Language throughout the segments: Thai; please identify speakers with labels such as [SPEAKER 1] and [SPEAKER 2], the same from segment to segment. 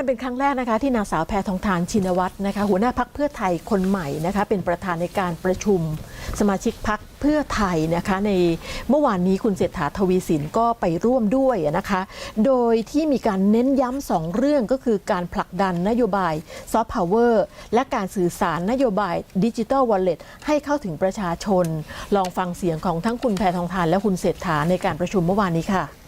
[SPEAKER 1] านเป็นครั้งแรกนะคะที่นางสาวแพทองทานชินวัตรนะคะหัวหน้าพักเพื่อไทยคนใหม่นะคะเป็นประธานในการประชุมสมาชิกพักเพื่อไทยนะคะในเมื่อวานนี้คุณเศรษฐาทวีสินก็ไปร่วมด้วยนะคะ โดยที่มีการเน้นย้ำสองเรื่องก็คือการผลักดันนโยบายซอฟต์พาวเวอร์และการสื่อสารนโยบายดิจิ t a ลวอลเล็ตให้เข้าถึงประชาชน ลองฟังเสียงของทั้งคุณแพทองทานและคุณเศรษฐาในการประชุมเมื่อวานนี้ค่ะ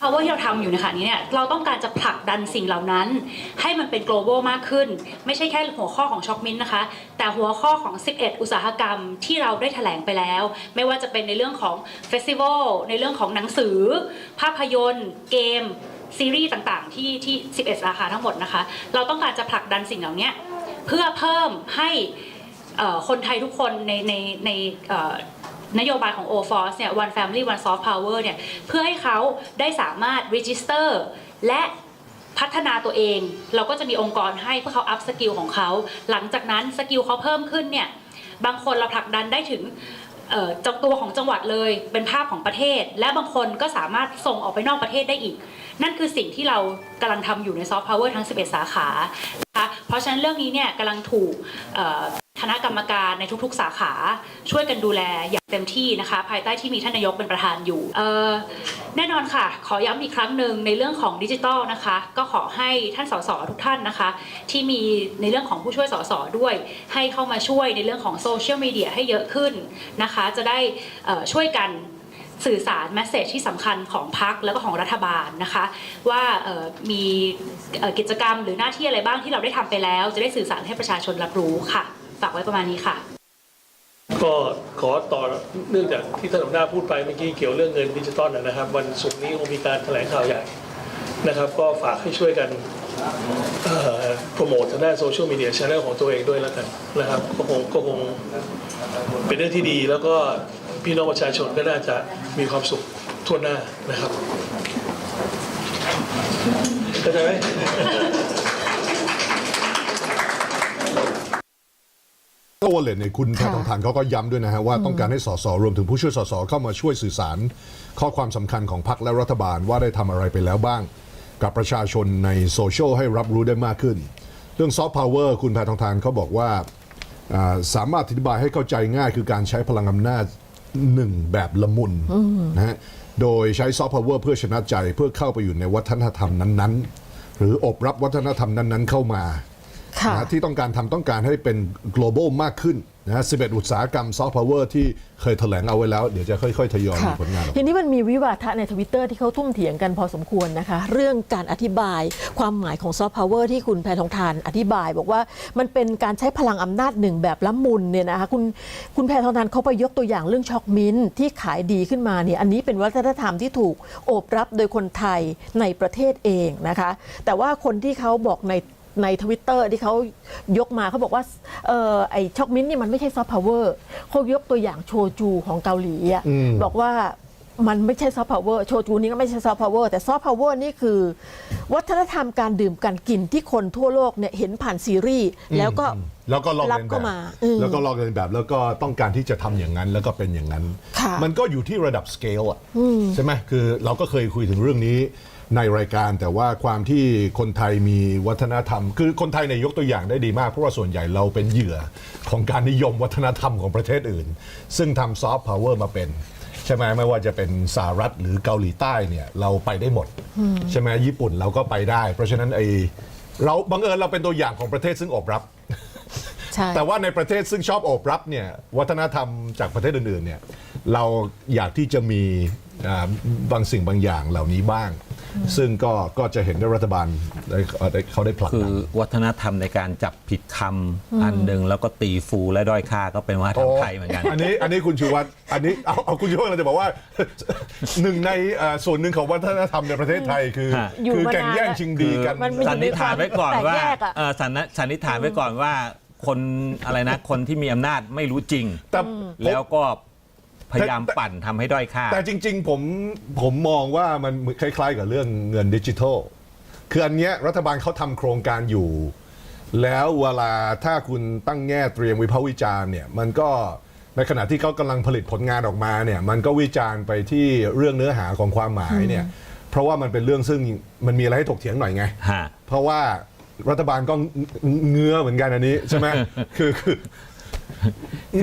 [SPEAKER 2] power ที่เราทำอยู่ในขณะนี้เนี่ยเราต้องการจะผลักดันสิ่งเหล่านั้น ให้มันเป็น global มากขึ้น ไม่ใช่แค่หัวข้อของช็อคมินนะคะ แต่หัวข้อของ 11 อุตสาหกรรมที่เราได้แถลงไปแล้ว ไม่ว่าจะเป็นในเรื่องของเฟสติวัลในเรื่องของหนังสือ ภาพยนตร์ เกม ซีรีส์ต่างๆ ที่ที่ 11 สาขาทั้งหมดนะคะ เราต้องการจะผลักดันสิ่งเหล่านี้เพื่อเพิ่มให้คนไทยทุกคนในในใน นโยบายของ o f o r c e เนี่ย One Family One Soft Power เนี่ย เพื่อให้เขาได้สามารถ register และพัฒนาตัวเอง เราก็จะมีองค์กรให้เพื่อเขา up skill ของเขา หลังจากนั้นสกิลเขาเพิ่มขึ้นเนี่ย บางคนเราผลักดันได้ถึงเจังตัวของจังหวัดเลยเป็นภาพของประเทศ และบางคนก็สามารถส่งออกไปนอกประเทศได้อีก นั่นคือสิ่งที่เรากำลังทำอยู่ใน Soft Power ทั้ง 11 สาขานะคะเพราะฉะนั้นเรื่องนี้เนี่ยกำลังถูกคณะกรรมการในทุกๆ สาขาช่วยกันดูแลอย่างเต็มที่นะคะ ภายใต้ที่มีท่านนายกเป็นประธานอยู่แน่นอนค่ะ ขอย้ำอีกครั้งหนึ่งในเรื่องของดิจิทัลนะคะ ก็ขอให้ท่านสสทุกท่านนะคะ ที่มีในเรื่องของผู้ช่วยสสด้วย ให้เข้ามาช่วยในเรื่องของโซเชียลมีเดียให้เยอะขึ้นนะคะ จะได้ช่วยกัน สื่อสารแมสเซจที่สำคัญของพรรคแล้วก็ของรัฐบาลนะคะ ว่ามีกิจกรรมหรือหน้าที่อะไรบ้างที่เราได้ทำไปแล้ว จะได้สื่อสารให้ประชาชนรับรู้ค่ะ ฝากไว้ประมาณนี้ค่ะ
[SPEAKER 3] ก็ขอต่อเนื่องจากที่ท่านหัวหน้าพูดไปเมื่อกี้เกี่ยวเรื่องเงินดิจิตอลนะครับ วันศุกร์นี้คงมีการแถลงข่าวใหญ่นะครับ ก็ฝากให้ช่วยกันโปรโมททางด้านโซเชียลมีเดียชแนลของตัวเองด้วยแล้วกันนะครับก็คงก็คงเป็นเรื่องที่ดีแล้วก็ พี่น้องประชาชนก็น่าจะมีความสุขทั่วหน้านะครับเข้าใจไหม
[SPEAKER 4] ก็วอลเล็ตเนี่ยคุณแพ
[SPEAKER 1] ค่ะ
[SPEAKER 4] ทองทานเขาก็ย้ำด้วยนะฮะว่าต้องการให้สสรวมถึงผู้ช่วยสสเข้ามาช่วยสื่อสาร ข้อความสำคัญของพรรคและรัฐบาลว่าได้ทำอะไรไปแล้วบ้าง กับประชาชนในโซเชียลให้รับรู้ได้มากขึ้น เรื่องซอฟต์พาวเวอร์คุณแพทองทานเขาบอกว่าอ่าสามารถอธิบายให้เข้าใจง่ายคือการใช้พลังอำนาจ หนึ่งแบบละมุนนะฮะโดยใช้ซอฟต์พาวเวอร์เพื่อชนะใจเพื่อเข้าไปอยู่ในวัฒนธรรมนั้น ๆ หรืออบรับวัฒนธรรมนั้น ๆ เข้ามา
[SPEAKER 1] ค่ะ
[SPEAKER 4] นะที่ต้องการทำต้องการให้เป็น global มากขึ้นนะฮะ11 อุตสาหกรรม soft power ที่เคยแถลงเอาไว้แล้ว เดี๋ยวจะค่อยๆ ทยอยมี
[SPEAKER 1] ค่ะ
[SPEAKER 4] ผลงานออกมา
[SPEAKER 1] ทีนี้มันมีวิวาทะในทวิตเตอร์ที่เขาทุ่มเถียงกันพอสมควรนะคะ เรื่องการอธิบายความหมายของซอฟต์พาวเวอร์ที่คุณแพทองทานอธิบาย บอกว่ามันเป็นการใช้พลังอำนาจหนึ่งแบบละมุนเนี่ยนะคะคุณคุณแพทองทานเขาไปยกตัวอย่างเรื่องช็อกมิ้นท์ที่ขายดีขึ้นมาเนี่ยอันนี้เป็นวัฒนธรรมที่ถูกโอบรับโดยคนไทยในประเทศเองนะคะ แต่ว่าคนที่เขาบอกใน ในทวิตเตอร์ที่เขายกมาเขาบอกว่าเออไอช็อกมิ้นท์เนี่ยมันไม่ใช่ซอฟต์พาวเวอร์เขายกตัวอย่างโชจูของเกาหลีอะ
[SPEAKER 4] อืม
[SPEAKER 1] บอกว่ามันไม่ใช่ซอฟต์พาวเวอร์โชจูนี่ก็ไม่ใช่ซอฟต์พาวเวอร์แต่ซอฟต์พาวเวอร์นี่คือ วัฒนธรรมการดื่มการกินที่คนทั่วโลกเนี่ยเห็นผ่านซีรีส์แล้วก็
[SPEAKER 4] แล้วก็ลอก
[SPEAKER 1] รับ
[SPEAKER 4] เลียนแบ
[SPEAKER 1] เข้า
[SPEAKER 4] บ
[SPEAKER 1] มาอืม
[SPEAKER 4] แล้วก็ลอกเลียนแบบแล้วก็ต้องการที่จะทำอย่างนั้นแล้วก็เป็นอย่างนั้น
[SPEAKER 1] ค่ะ
[SPEAKER 4] มันก็อยู่ที่ระดับสเกลอะใช่ไหมคือเราก็เคยคุยถึงเรื่องนี้ ในรายการแต่ว่าความที่คนไทยมีวัฒนธรรม คือคนไทยเนี่ยยกตัวอย่างได้ดีมาก เพราะว่าส่วนใหญ่เราเป็นเหยื่อของการนิยมวัฒนธรรมของประเทศอื่น ซึ่งทำซอฟต์พาวเวอร์มาเป็น ใช่ไหมไม่ว่าจะเป็นสหรัฐหรือเกาหลีใต้เนี่ยเราไปได้หมด ใช่ไหมญี่ปุ่นเราก็ไปได้ เพราะฉะนั้นไอเราบังเอิญเราเป็นตัวอย่างของประเทศซึ่งอบรับ
[SPEAKER 1] ใช่
[SPEAKER 4] แต่ว่าในประเทศซึ่งชอบโอบรับเนี่ยวัฒนธรรมจากประเทศอื่นๆเนี่ยเราอยากที่จะมีอ่าบางสิ่งบางอย่างเหล่านี้บ้าง ซึ่งก็ก็จะเห็นได้รัฐบาลได้ได้เขาได้ผลัก
[SPEAKER 5] คื
[SPEAKER 4] ดั
[SPEAKER 5] อน วัฒนธรรมในการจับผิดคำอันหนึ่งแล้วก็ตีฟูและด้อยค่าก็เป็นวัฒนธรรมไทยเหมือนกัน
[SPEAKER 4] อันนี้อันนี้คุณชูวัตรอันนี้เอาเอาคุณชูวัตรเราจะบอกว่า หนึ่งในอ่าส่วนหนึ่งของวัฒนธรรมในประเทศไทยคือ
[SPEAKER 5] ฮะ
[SPEAKER 1] อยู่
[SPEAKER 4] คือ
[SPEAKER 1] มานาน
[SPEAKER 4] แข่งแย่งชิงดีกัน
[SPEAKER 1] มันมี
[SPEAKER 5] สันนิษฐานไว้ก่อนว่า
[SPEAKER 1] แตกแยกอะ
[SPEAKER 5] เอ่อสันนิสันนิษฐานไว้ก่อนว่า คนอะไรนะคนที่มีอำนาจไม่รู้จริง
[SPEAKER 4] แต่ผม
[SPEAKER 5] แล้วก็ พยายามปั่นทำให้ด้อยค่า
[SPEAKER 4] แต่จริงๆ ผมผมมองว่ามันคล้ายๆ กับเรื่องเงินดิจิทัล คืออันเนี้ยรัฐบาลเขาทำโครงการอยู่ แล้วเวลาถ้าคุณตั้งแง่เตรียมวิพากษ์วิจารณ์เนี่ยมันก็ในขณะที่เขากำลังผลิตผลงานออกมาเนี่ยมันก็วิจารณ์ไปที่เรื่องเนื้อหาของความหมายเนี่ยเพราะว่ามันเป็นเรื่องซึ่งมันมีอะไรให้ถกเถียงหน่อยไง
[SPEAKER 5] ฮะ
[SPEAKER 4] เพราะว่ารัฐบาลก็เงื้อเหมือนกันอันนี้ ใช่ไหมคือคือ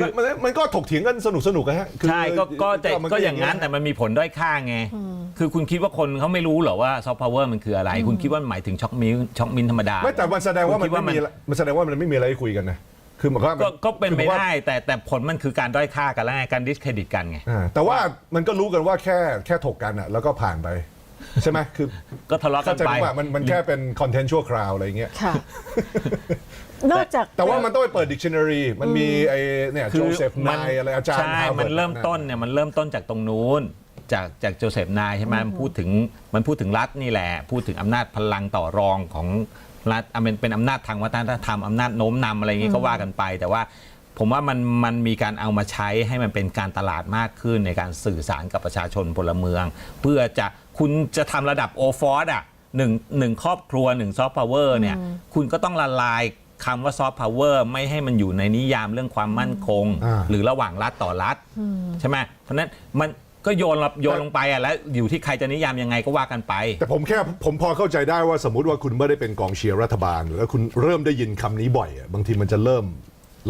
[SPEAKER 4] มันมันมันก็ถกเถียงกันสนุกสนุกอะฮะคือ
[SPEAKER 5] ใช่ก็ก็จะ
[SPEAKER 4] มัน
[SPEAKER 5] ก็อย่างนั้นแต่มันมีผลด้อยค่าไง คือคุณคิดว่าคนเขาไม่รู้เหรอว่าซอฟต์พาวเวอร์มันคืออะไร คุณคิดว่ามันหมายถึงช็อคมิลช็อคมินธรรมดา
[SPEAKER 4] ไม่แต่มันแสดงว่ามัน
[SPEAKER 5] คุณคิ
[SPEAKER 4] ไม่มีมันแสดงว่ามันไม่มีอะไรให้คุยกันนะคือหมายความว่า
[SPEAKER 5] ก็ก็เป็นไป
[SPEAKER 4] คือหมายความว่า
[SPEAKER 5] ได้แต่แต่ผลมันคือการด้อยค่ากันแล้วไงการดิสเครดิตกันไง
[SPEAKER 4] อ่าแต่ว่ามันก็รู้กันว่าแค่แค่ถกกันอะแล้วก็ผ่านไป ใช่ไหมคือ
[SPEAKER 5] ก็ทะเลาะกั
[SPEAKER 4] เข้านใจ
[SPEAKER 5] ไป
[SPEAKER 4] ว่ามันมันแค่เป็นคอนเทนต์ชั่วคราวอะไรเงี้ย
[SPEAKER 1] ค่ะ นอกจาก
[SPEAKER 4] แต่ว่ามันต้องไปเปิดดิกชันนารีมันมีไอ้เนี่ยโจเซฟนายอะไรอาจารย์
[SPEAKER 5] ใช่
[SPEAKER 4] Harvard
[SPEAKER 5] มันเริ่มต้นเนี่ยมันเริ่มต้นจากตรงนู้นจากจากโจเซฟนายใช่ไหมมันพูดถึงมันพูดถึงรัฐนี่แหละ พูดถึงอำนาจพลังต่อรองของรัฐอะมันเป็นอำนาจทางวัฒนธรรมอำนาจโน้มนำอะไรอย่างงี้ก็ว่ากันไป แต่ว่าผมว่ามันมันมีการเอามาใช้ให้มันเป็นการตลาดมากขึ้นในการสื่อสารกับประชาชนพลเมือง เพื่อจะคุณจะทำระดับโอฟอร์ดอะหนึ่งหนึ่งครอบครัวหนึ่งซอฟต์พาวเวอร์เนี่ย คุณก็ต้องละลาย คำว่าซอฟต์พาวเวอร์ไม่ให้มันอยู่ในนิยามเรื่องความมั่นคง
[SPEAKER 4] อ่า
[SPEAKER 5] หรือระหว่างรัฐต่อรัฐใช่ไหมเพราะฉะนั้นมันก็โยนลโยนลงไปอะแล้วอยู่ที่ใครจะนิยามยังไงก็ว่ากันไป
[SPEAKER 4] แต่ผมแค่ผมพอเข้าใจได้ว่าสมมุติว่าคุณไม่ได้เป็นกองเชียร์รัฐบาล แล้วคุณเริ่มได้ยินคำนี้บ่อยอะบางทีมันจะเริ่ม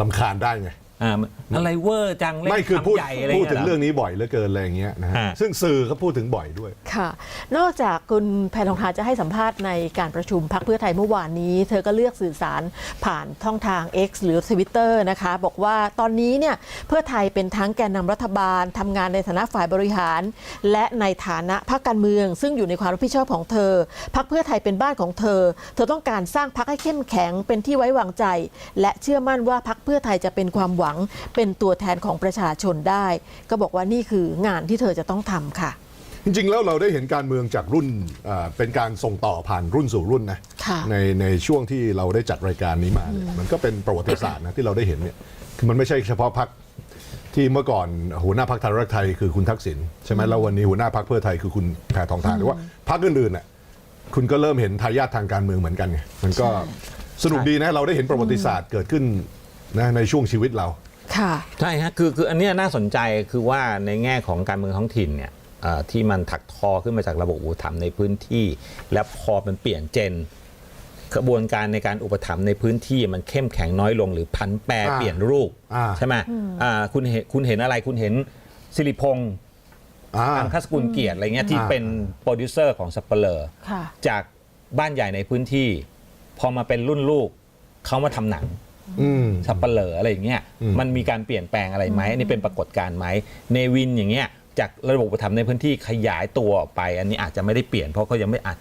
[SPEAKER 4] ลำคาญได้ไง
[SPEAKER 5] อ่าอะไรเวอร์จังเล่น
[SPEAKER 4] ไม่คือพูด
[SPEAKER 5] คำใหญ่อะไร
[SPEAKER 4] พูด
[SPEAKER 5] เงี้ย
[SPEAKER 4] ถึง
[SPEAKER 5] เหร
[SPEAKER 4] เรื่
[SPEAKER 5] อ
[SPEAKER 4] องนี้บ่อยเหลือเกินอะไรอย่างเงี้ยนะฮะ
[SPEAKER 5] ฮะ
[SPEAKER 4] ซึ่งสื่อเขาพูดถึงบ่อยด้วย
[SPEAKER 1] ค่ะ นอกจากคุณแพทองทานจะให้สัมภาษณ์ในการประชุมพักเพื่อไทยเมื่อวานนี้ เธอก็เลือกสื่อสารผ่านช่องทาง X หรือ Twitter นะคะ บอกว่าตอนนี้เนี่ยเพื่อไทยเป็นทั้งแกนนำรัฐบาลทำงานในฐานะฝ่ายบริหาร และในฐานะพรรคการเมือง ซึ่งอยู่ในความรับผิดชอบของเธอพักเพื่อไทยเป็นบ้านของเธอ เธอต้องการสร้างพักให้เข้มแข็งเป็นที่ไว้วางใจ และเชื่อมั่นว่าพักเพื่อไทยจะเป็นความหวังเป็นตัวแทนของประชาชนได้ ก็บอกว่านี่คืองานที่เธอจะต้องทำค่ะ
[SPEAKER 4] จริงๆ แล้วเราได้เห็นการเมืองจากรุ่นอ่าเป็นการส่งต่อผ่านรุ่นสู่รุ่นนะ
[SPEAKER 1] ค่ะ
[SPEAKER 4] ในในช่วงที่เราได้จัดรายการนี้มาเนี่ยมันก็เป็นประวัติศาสตร์นะที่เราได้เห็นเนี่ยคือมันไม่ใช่เฉพาะพักที่เมื่อก่อนหัวหน้าพักไทยรักไทยคือคุณทักษิณใช่ไหมแล้ววันนี้หัวหน้าพักเพื่อไทยคือคุณแพทองทานหรือว่าพักอื่นๆน่ะคุณก็เริ่มเห็นทายาททางการเมืองเหมือนกันไงมันก็สนุกดีนะเราได้เห็นประวัติศาสตร์เกิดขึ้น นะในช่วงชีวิตเรา
[SPEAKER 1] ค่ะ
[SPEAKER 5] ใช่ฮะคือคืออันเนี้ยน่าสนใจคือว่าในแง่ของการเมืองท้องถิ่นเนี่ยเอ่อที่มันถักทอขึ้นมาจากระบบอุปถัมภ์ในพื้นที่ และพอมันเปลี่ยนเจนกระบวนการในการอุปถัมภ์ในพื้นที่มันเข้มแข็งน้อยลงหรือพันแปร
[SPEAKER 4] อ่า
[SPEAKER 5] เปลี่ยนรูป
[SPEAKER 4] อ่า
[SPEAKER 5] ใช่ไหมอ่าคุณเห็นคุณเห็นอะไรคุณเห็นสิริพงษ์
[SPEAKER 4] อ่า
[SPEAKER 5] อังคสกุลเกียรติอะไรเงี้ยที่
[SPEAKER 4] อ่า
[SPEAKER 5] เป็นโปรดิวเซอร์ของสเปเลอร์
[SPEAKER 1] ค่ะ
[SPEAKER 5] จากบ้านใหญ่ในพื้นที่ พอมาเป็นรุ่นลูกเขามาทำหนัง
[SPEAKER 4] อืม
[SPEAKER 5] สับเปลออะไรอย่างเงี้ย
[SPEAKER 4] อืม
[SPEAKER 5] มันมีการเปลี่ยนแปลงอะไรไหมอันนี่เป็นปรากฏการณ์ไหมเนวินอย่างเงี้ยจากระบบอุปถัมภ์ในพื้นที่ขยายตัวออกไป อันนี้อาจจะไม่ได้เปลี่ยนเพราะเขายังไม่อาจ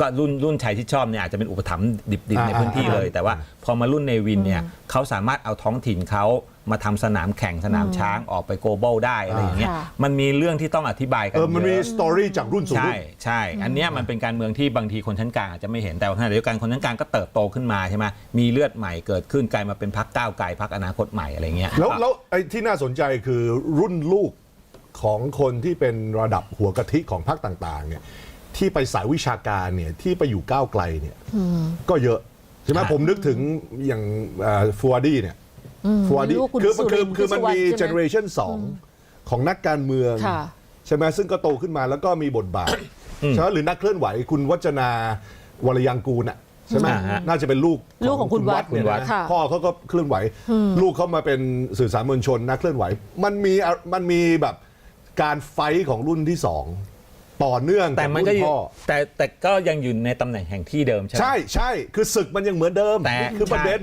[SPEAKER 5] ก็รุ่นรุ่นชัยที่ชอบเนี่ยอาจจะเป็นอุปถัมภ์ดิบๆในพื้นที่เลย แต่ว่าพอมารุ่นเนวินเนี่ยเขาสามารถเอาท้องถิ่นเขามาทำสนามแข่งสนามช้างออกไปโกลบอลได้อะไรอย่างเงี้ย
[SPEAKER 1] ค่ะ
[SPEAKER 5] มันมีเรื่องที่ต้องอธิบายกัน
[SPEAKER 4] เออมันมี
[SPEAKER 5] เยอะ
[SPEAKER 4] สตอรี่จากรุ่นสู่
[SPEAKER 5] ใช่
[SPEAKER 4] รุ่น
[SPEAKER 5] ใช่อันเนี้ยมันเป็นการเมืองที่บางทีคนชั้นกลางอาจจะไม่เห็นแต่ขณะเดียวกันคนชั้นกลางก็เติบโตขึ้นมาใช่ไหมมีเลือดใหม่เกิดขึ้นกลายมาเป็นพักก้าวไกลพักอนาคตใหม่อะไรเงี้ย
[SPEAKER 4] แล้วแล้วไอ้ที่น่าสนใจคือรุ่นลูกของคนที่เป็นระดับหัวกะทิของพรรคต่างๆเนี่ย ที่ไปสายวิชาการเนี่ยที่ไปอยู่ก้าวไกลเนี่ยก็เยอะใช่ไหม
[SPEAKER 5] ครับ
[SPEAKER 4] ผมนึกถึงอย่างฟัวดี้เนี่ยฟัวดี้
[SPEAKER 1] ลูกคุณ
[SPEAKER 4] คือ
[SPEAKER 1] สุริ
[SPEAKER 4] คือน
[SPEAKER 1] ทร์
[SPEAKER 4] คือมันมี
[SPEAKER 1] พิศวรรณใช่ไหม
[SPEAKER 4] เจเนอเรชันสองของนักการเมือง
[SPEAKER 1] ค่ะ
[SPEAKER 4] ใช่ไหมซึ่งก็โตขึ้นมาแล้วก็มีบทบาทใช่ไหมหรือนักเคลื่อนไหวคุณวัจนาวรยังกูลน่ะใช่ไหม
[SPEAKER 5] อ่าฮะ
[SPEAKER 4] น่าจะเป็นลูก
[SPEAKER 1] ลูกของคุณวัด
[SPEAKER 4] เนี่ย
[SPEAKER 5] คุณวัด
[SPEAKER 4] นะ
[SPEAKER 1] ค่ะ
[SPEAKER 4] พ่อเขาก็เคลื่อนไหว ลูกเขามาเป็นสื่อสารมวลชนนักเคลื่อนไหว มันมีอะมันมีแบบการไฟท์ของรุ่นที่สอง ต่อเนื่อง
[SPEAKER 5] แต่มันก็
[SPEAKER 4] รุ่
[SPEAKER 5] อยู่
[SPEAKER 4] พ่อ
[SPEAKER 5] แต่แต่ก็ยังอยู่ในตำแหน่งแห่งที่เดิมใช่ไหม
[SPEAKER 4] ใช่ใช่คือศึกมันยังเหมือนเดิม
[SPEAKER 5] แต่
[SPEAKER 4] นี่คือประเด็น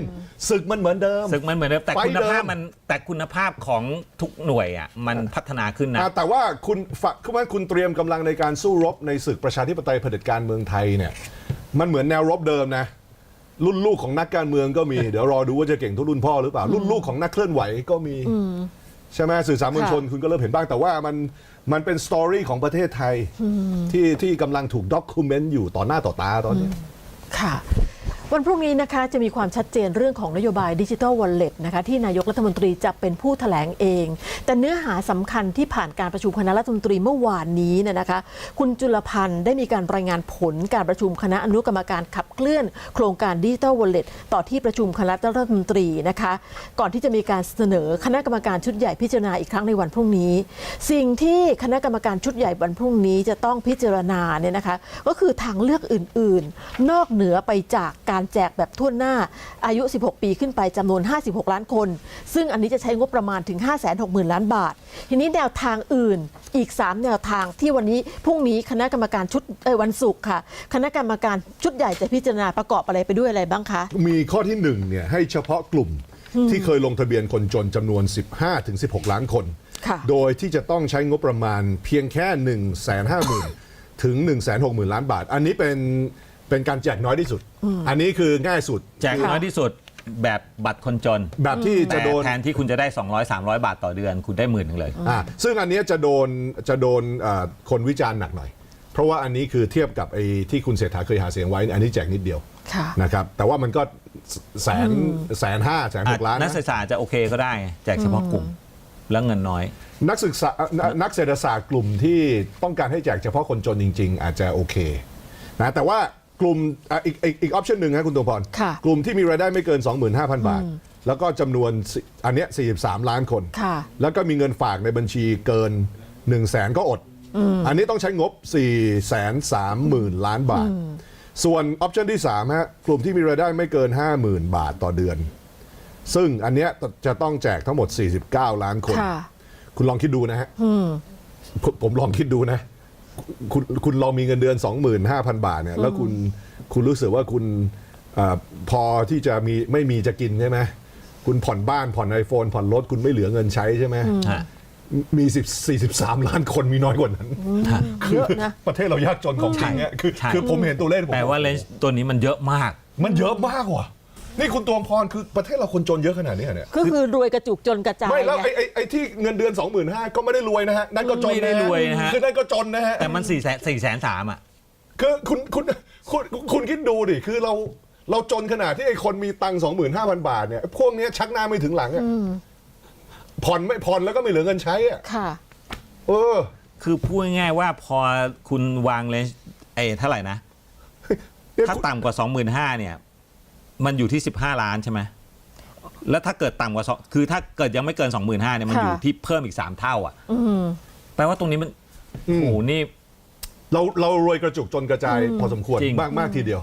[SPEAKER 4] ศึกมันเหมือนเดิม
[SPEAKER 5] ศึกมันเหมือนเดิมแต่
[SPEAKER 4] ไฟ
[SPEAKER 5] คุณภาพ
[SPEAKER 4] เดิม
[SPEAKER 5] มันแต่คุณภาพของทุกหน่วยอะมันพัฒนาขึ้นนะ
[SPEAKER 4] อ่าแต่ว่าคุณฝคือว่าคุณเตรียมกำลังในการสู้รบในศึกประชาธิปไตยเผด็จการเมืองไทยเนี่ย มันเหมือนแนวรบเดิมนะ รุ่นลูกของนักการเมืองก็มี เดี๋ยวรอดูว่าจะเก่งเท่ารุ่นพ่อหรือเปล่า รุ่นลูกของนักเคลื่อนไหวก็มี ใช่ไหมสื่อสารมวลชนคุณก็เริ่มเห็นบ้าง แต่ว่ามันมันเป็นสตอรี่ของประเทศไทยที่ที่กำลังถูกด็อกิเมนต์อยู่ต่อหน้าต่อตาตอนนี้
[SPEAKER 1] ค่ะ วันพรุ่งนี้นะคะจะมีความชัดเจนเรื่องของนโยบายดิจิทัลวอลเล็ตนะคะที่นายกรัฐมนตรีจะเป็นผู้แถลงเอง แต่เนื้อหาสำคัญที่ผ่านการประชุมคณะรัฐมนตรีเมื่อวานนี้เนี่ยนะคะ คุณจุลพันธ์ได้มีการรายงานผลการประชุมคณะอนุกรรมการขับเคลื่อน โครงการดิจิทัลวอลเล็ตต่อที่ประชุมคณะรัฐมนตรีนะคะ ก่อนที่จะมีการเสนอคณะกรรมการชุดใหญ่พิจารณาอีกครั้งในวันพรุ่งนี้ สิ่งที่คณะกรรมการชุดใหญ่วันพรุ่งนี้จะต้องพิจารณาเนี่ยนะคะ ก็คือทางเลือกอื่น ๆ นอกเหนือไปจากการแจกแบบทั่วหน้าอายุ 16 ปีขึ้นไปจำนวน 56 ล้านคน ซึ่งอันนี้จะใช้งบประมาณถึง 560,000 ล้านบาท ทีนี้แนวทางอื่นอีก 3 แนวทางที่วันนี้พรุ่งนี้คณะกรรมการชุดเอยวันศุกร์ค่ะ คณะกรรมการชุดใหญ่จะพิจารณาประกอบอะไรไปด้วยอะไรบ้างคะ
[SPEAKER 4] มีข้อที่หนึ่งเนี่ยให้เฉพาะกลุ่มที่เคยลงทะเบียนคนจนจำนวน 15ถึง16 ล้านคน
[SPEAKER 1] ค่ะ
[SPEAKER 4] โดยที่จะต้องใช้งบประมาณเพียงแค่ 1 5 0 0 0 0 ถึง 1 6 0 0 0 0 ล้านบาท อันนี้เป็น เป็นการแจกน้อยที่สุด อันนี้คือง่ายสุด
[SPEAKER 5] แจกน้อยที่สุดแบบบัตรคนจน
[SPEAKER 4] แบบที่จะ
[SPEAKER 5] แต่
[SPEAKER 4] โดน
[SPEAKER 5] แทนที่คุณจะได้ 200 300 บาทต่อเดือน คุณได้หมื่นหนึ่งเลย
[SPEAKER 4] อ่าซึ่งอันเนี้ยจะโดนจะโดนเอ่อคนวิจารณ์หนักหน่อย เพราะว่าอันนี้คือเทียบกับไอ้ที่คุณเศรษฐาเคยหาเสียงไว้ อันนี้แจกนิดเดียว
[SPEAKER 1] ค่ะ
[SPEAKER 4] นะครับแต่ว่ามันก็แสนแสนห้าแสนหกล้าน
[SPEAKER 5] นัก
[SPEAKER 4] นะ
[SPEAKER 5] ศึกษาจะโอเคก็ได้ แจกเฉพาะกลุ่มแล้วเงินน้อย
[SPEAKER 4] นักศึกษานักนักเศรษฐศาสตร์กลุ่มที่ต้องการให้แจกเฉพาะคนจนจริง ๆ อาจจะโอเคนะแต่ว่า กลุ่มอะอีกอีกอีกออปชันหนึ่งนะคุณตัวพร
[SPEAKER 1] ค่ะ
[SPEAKER 4] กลุ่มที่มีรายได้ไม่เกิน 25,000 บาท แล้วก็จำนวนสิอันเนี้ย43 ล้านคน
[SPEAKER 1] ค่ะ
[SPEAKER 4] แล้วก็มีเงินฝากในบัญชีเกิน 1 0 0 0 0แสนก็อด อันนี้ต้องใช้งบ 4 3 0 0 0 0 ล้านบาท ส่วนออปชันที่3ฮะกลุ่มที่มีรายได้ไม่เกิน 50,000 บาทต่อเดือน ซึ่งอันเนี้ยจะต้องแจกทั้งหมด 49 ล้านคน
[SPEAKER 1] ค่ะ
[SPEAKER 4] คุณลองคิดดูนะฮะผมผมลองคิดดูนะ คุณคุณลองมีเงินเดือน 25,000 บาทเนี่ยแล้วคุณคุณรู้สึกว่าคุณเออพอที่จะมีไม่มีจะกินใช่ไหมคุณผ่อนบ้านผ่อนไอโฟนผ่อนรถคุณไม่เหลือเงินใช้ใช่ไหม
[SPEAKER 5] ฮะ
[SPEAKER 4] มี10 43 ล้านคนมีน้อยกว่านั้น
[SPEAKER 1] เยอะนะ
[SPEAKER 4] ประเทศเรายากจนของจริงเนี่ยคือ
[SPEAKER 5] ใช่
[SPEAKER 4] คือผมเห็นตัวเลขผม
[SPEAKER 5] แปลว่าเลนส์ตัวนี้มันเยอะมาก
[SPEAKER 4] มันเยอะมากว่ะ นี่คุณตัวพรคือประเทศเราคนจนเยอะขนาดนี้เหรอเนี่ย
[SPEAKER 1] ก็คือรวยกระจุกจนกระจาย
[SPEAKER 4] ไม่แล้ว
[SPEAKER 1] ไง
[SPEAKER 4] ไอ้ไอ้ไอ้ที่เงินเดือน 25,000ก็ไม่ได้รวยนะฮะ นั่นก็จน
[SPEAKER 5] ไม่ได้รวยนะฮะ
[SPEAKER 4] คือนั่นก็จนนะฮะ
[SPEAKER 5] แต่มัน4ี่แสนสี่แสนสามอะ
[SPEAKER 4] คือคุณคุณคุณคุณคิดดูดิ คือเราเราจนขนาดที่ไอ้คนมีตังค์สองหมื่นห้าพันบาทเนี่ย พวกเนี้ยชักหน้าไม่ถึงหลังอะผ่อนไม่ผ่อนแล้วก็ไม่เหลือเงินใช้อะ
[SPEAKER 1] ค่ะ
[SPEAKER 4] เออ
[SPEAKER 5] คือพูดง่ายๆว่าพอคุณวางเลนส์ไอ้เท่าไหร่นะ
[SPEAKER 4] เนี่ย
[SPEAKER 5] ถ้าต่ำกว่า 25,000เนี่ย มันอยู่ที่ 15 ล้านใช่ไหมแล้วถ้าเกิดต่ำกว่าสองคือถ้าเกิดยังไม่เกิน 25,000เนี่ยมัน
[SPEAKER 1] ค่ะ
[SPEAKER 5] อยู่ที่เพิ่มอีก 3 เท่า อะ
[SPEAKER 1] อืม
[SPEAKER 5] แปลว่าตรงนี้มัน
[SPEAKER 4] อืม
[SPEAKER 5] โอ้โหนี่
[SPEAKER 4] เราเรารวยกระจุกจนกระจายพอสมควร
[SPEAKER 5] จริง
[SPEAKER 4] มากมากทีเดียว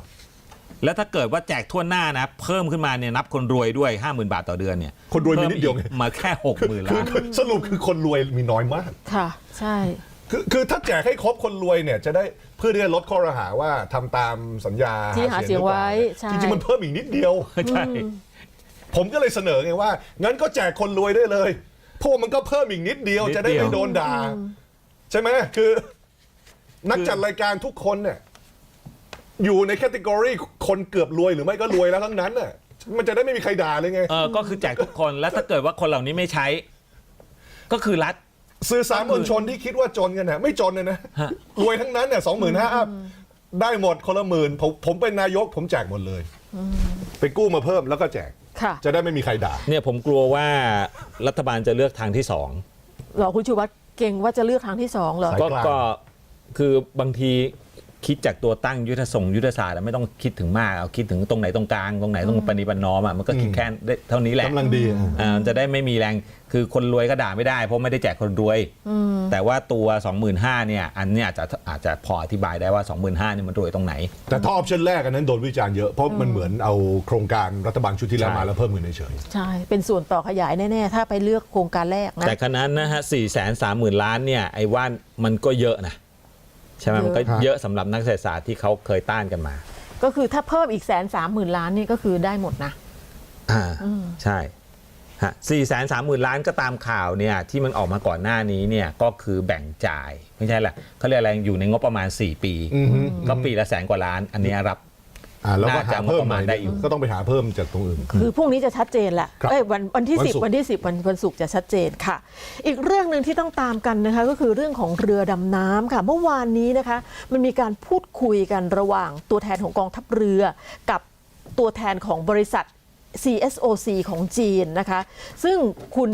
[SPEAKER 5] แล้วถ้าเกิดว่าแจกทั่วหน้านะ เพิ่มขึ้นมาเนี่ยนับคนรวยด้วย 50,000 บาทต่อเดือนเนี่ย
[SPEAKER 4] คนรวยมีนิดเดียวไง
[SPEAKER 5] พิ่มอีกมาแค่60,000
[SPEAKER 4] คือ
[SPEAKER 5] ล้าน
[SPEAKER 4] คือสรุปคือคนรวยมีน้อยมาก
[SPEAKER 1] ค่ะ ใช่
[SPEAKER 4] คือคือถ้าแจกให้ครบคนรวยเนี่ยจะได้เพื่อที่จะลดข้อรหาว่าทำตามสัญญา
[SPEAKER 1] ที่หาเสียงไว้
[SPEAKER 4] หรือเป
[SPEAKER 1] ใช่
[SPEAKER 4] ล่าจริงๆมันเพิ่มอีกนิดเดียว
[SPEAKER 5] ใช่
[SPEAKER 4] ผมก็เลยเสนอไงว่า งั้นก็แจกคนรวยได้เลยเพราะวกมันก็เพิ่มอีกนิดเดียว
[SPEAKER 5] นิดเดียว
[SPEAKER 4] จะได้ไม่โดนด่าใช่ไหมคือ นักจัดรายการทุกคนเนี่ยอยู่ในแคตตากรีคนเกือบรวยหรือไม่ก็รวยแล้วทั้งนั้นน่ะมันจะได้ไม่มีใครด่าเลยไง
[SPEAKER 5] เออก็คือแจกทุกคนแล้วถ้าเกิดว่าคนเหล่านี้ไม่ใช้ ก็คือรัฐ
[SPEAKER 4] สื่อสารมวลชนที่คิดว่าจนกันน่ะไม่จนเลยนะ
[SPEAKER 5] ฮะ
[SPEAKER 4] รวยทั้งนั้นเนี่ยสองหมื่นห้าได้หมดคนละหมื่นผมผมเป็นนายกผมแจกหมดเลยไปกู้มาเพิ่มแล้วก็แจก
[SPEAKER 1] ค่ะ
[SPEAKER 4] จะได้ไม่มีใครด่า
[SPEAKER 5] เนี่ยผมกลัวว่ารัฐบาลจะเลือกทางที่สอง
[SPEAKER 1] เหรอคุณชูวัตรเก่งว่าจะเลือกทางที่สองเหรอ
[SPEAKER 4] สาย
[SPEAKER 5] ก็
[SPEAKER 4] กลาง
[SPEAKER 5] ก็คือบางที คิดจากตัวตั้งยุทธส่งยุทธศาสตร์อะไม่ต้องคิดถึงมากเอาคิดถึงตรงไหนตรงกลางตรงไหนตรงปณิบัติน้อมอะมันก็คิดแค่ได้เท่านี้แหละ
[SPEAKER 4] กำลังดีอะ
[SPEAKER 5] อ่ามันจะได้ไม่มีแรงคือคนรวยก็ด่าไม่ได้ เพราะไม่ได้แจกคนรวย แต่ว่าตัว 25,000เนี่ยอันเนี้ยอาจจะอาจจะพออธิบายได้ว่า 25,000เนี่ยมันรวยตรงไหน
[SPEAKER 4] แต่ถ้าออปชันแรกอันนั้นโดนวิจารณ์เยอะ เพราะมันเหมือนเอาโครงการรัฐบาลชุดที่แล้ว
[SPEAKER 5] ใช่
[SPEAKER 4] มาแล้วเพิ่มเงินเฉย
[SPEAKER 1] ใช่ เป็นส่วนต่อขยายแน่ ๆ ถ้าไปเลือกโครงการแรกนะ
[SPEAKER 5] แต่ขณะนั้นนะฮะสี่แสนสามหมื่นล้านเนี่ยไอ้ว่านมันก็เยอะนะ ใช่ไหม
[SPEAKER 1] เยอะ
[SPEAKER 5] มันก็เยอะสำหรับนักเศรษฐศาสตร์ที่เขาเคยต้านกันมา
[SPEAKER 1] ก็คือถ้าเพิ่มอีกแสนสามหมื่นล้านนี่ก็คือได้หมดนะ
[SPEAKER 5] อ่าใช่ฮะสี่แสนสามหมื่นล้านก็ตามข่าวเนี่ยที่มันออกมาก่อนหน้านี้เนี่ยก็คือแบ่งจ่ายไม่ใช่แหละเขาเรียกอะไรอยู่ในงบประมาณ 4 ปี
[SPEAKER 4] อือฮึ
[SPEAKER 5] ก็ปีละแสนกว่าล้าน อันเนี้ยรับ
[SPEAKER 4] ๆ อ่าแล้วก็
[SPEAKER 5] น่าจะ
[SPEAKER 4] หาเพิ่ม
[SPEAKER 5] ประมาณได้อยู่
[SPEAKER 4] ก็ต้องไปหาเพิ่มจากตรงอื่น
[SPEAKER 1] คือพรุ่งนี้จะชัดเจนแหละ
[SPEAKER 4] ครับ
[SPEAKER 1] เอ้ยวันวันที่
[SPEAKER 4] วันศุกร์
[SPEAKER 1] 10 วันที่ 10 วันวันศุกร์จะชัดเจนค่ะ อีกเรื่องหนึ่งที่ต้องตามกันนะคะก็คือเรื่องของเรือดำน้ำค่ะ เมื่อวานนี้นะคะมันมีการพูดคุยกันระหว่างตัวแทนของกองทัพเรือกับตัวแทนของบริษัท CSOC ของจีนนะคะ ซึ่งคุณ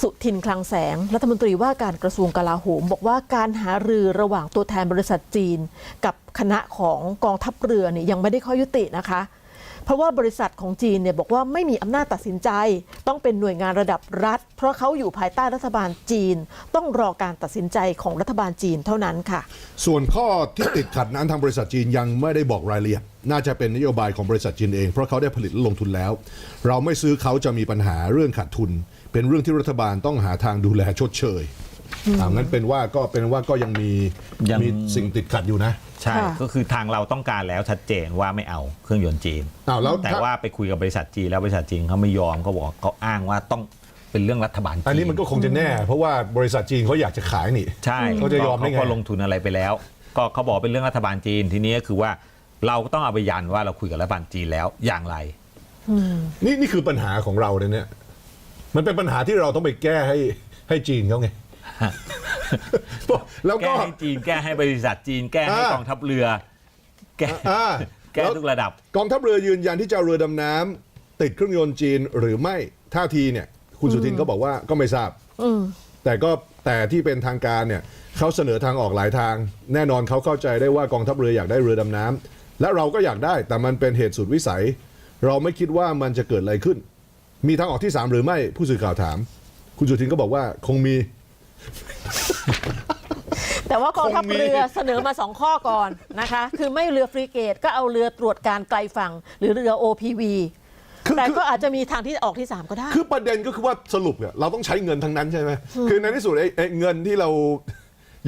[SPEAKER 1] สุทินคลังแสง รัฐมนตรีว่าการกระทรวงกลาโหม บอกว่าการหารือระหว่างตัวแทนบริษัทจีน กับ คณะของกองทัพเรือเนี่ยยังไม่ได้ข้อยุตินะคะ เพราะว่าบริษัทของจีนเนี่ยบอกว่าไม่มีอำนาจตัดสินใจ ต้องเป็นหน่วยงานระดับรัฐ เพราะเขาอยู่ภายใต้รัฐบาลจีน ต้องรอการตัดสินใจของรัฐบาลจีนเท่านั้นค่ะ
[SPEAKER 4] ส่วนข้อที่ติดขัดนั้นทางบริษัทจีนยังไม่ได้บอกรายละเอียด น่าจะเป็นนโยบายของบริษัทจีนเอง เพราะเขาได้ผลิตและลงทุนแล้ว เราไม่ซื้อเขาจะมีปัญหาเรื่องขาดทุน เป็นเรื่องที่รัฐบาลต้องหาทางดูแลชดเชย อ่างั้นเป็นว่าก็เป็นว่าก็ยังมี
[SPEAKER 5] ยัง
[SPEAKER 4] มีสิ่งติดขัดอยู่นะ
[SPEAKER 5] ใช่
[SPEAKER 1] ค่ะ
[SPEAKER 5] ก็คือทางเราต้องการแล้วชัดเจนว่าไม่เอาเครื่องยนต์จีน
[SPEAKER 4] อ้าวแล้ว
[SPEAKER 5] แต่
[SPEAKER 4] ถ้า
[SPEAKER 5] ว่าไปคุยกับบริษัทจีนแล้วบริษัทจีนเขาไม่ยอมเขาบอกเขาอ้างว่าต้องเป็นเรื่องรัฐบาลจีน
[SPEAKER 4] อันนี้มันก็คงจะแน่ เพราะว่าบริษัทจีนเขาอยากจะขายนี่
[SPEAKER 5] ใช่
[SPEAKER 4] เขาจะยอมได้ไง
[SPEAKER 5] เขาก็ลงทุนอะไรไปแล้ว ก็เขาบอกเป็นเรื่องรัฐบาลจีนทีนี้ก็คือว่าเราก็ต้องเอาไปยันว่าเราคุยกับรัฐบาลจีนแล้วอย่างไร
[SPEAKER 4] นี่นี่คือปัญหาของเราเลยเนี่ย มันเป็นปัญหาที่เราต้องไปแก้ให้ให้จีนเขาไง แล้ว
[SPEAKER 5] แก้
[SPEAKER 4] ก็
[SPEAKER 5] ให้จีนแก้ให้บริษัทจีนแก้ให้
[SPEAKER 4] อ่าก
[SPEAKER 5] องทัพเรือ แก้
[SPEAKER 4] อ่า
[SPEAKER 5] แก้
[SPEAKER 4] แล้ว
[SPEAKER 5] ทุกระดับ
[SPEAKER 4] กองทัพเรือยืนยันที่จะเอาเรือดำน้ำติดเครื่องยนต์จีนหรือไม่ท่าทีเนี่ย คุณสุทินก็บอกว่าก็ไม่ทราบแต่ก็แต่ที่เป็นทางการเนี่ยเขาเสนอทางออกหลายทาง แน่นอนเขาเข้าใจได้ว่ากองทัพเรืออยากได้เรือดำน้ำและเราก็อยากได้แต่มันเป็นเหตุสุดวิสัย เราไม่คิดว่ามันจะเกิดอะไรขึ้น มีทางออกที่สามหรือไม่ผู้สื่อข่าวถาม คุณสุทินก็บอกว่าคงมี
[SPEAKER 1] แต่ว่ากองทัพ
[SPEAKER 4] คงมี
[SPEAKER 1] เรือเสนอมาสองข้อก่อนนะคะ คือไม่เรือฟรีเกตก็เอาเรือตรวจการไกลฝั่ง หรือเรือ OPV
[SPEAKER 4] คือ
[SPEAKER 1] แต่
[SPEAKER 4] คือ
[SPEAKER 1] ก็อาจจะมีทางที่ออกที่ 3 ก็ได้
[SPEAKER 4] คือประเด็นก็คือว่าสรุปเนี่ยเราต้องใช้เงินทั้งนั้นใช่ไหมคือในที่สุดไอ้ไอ้เงินที่เรา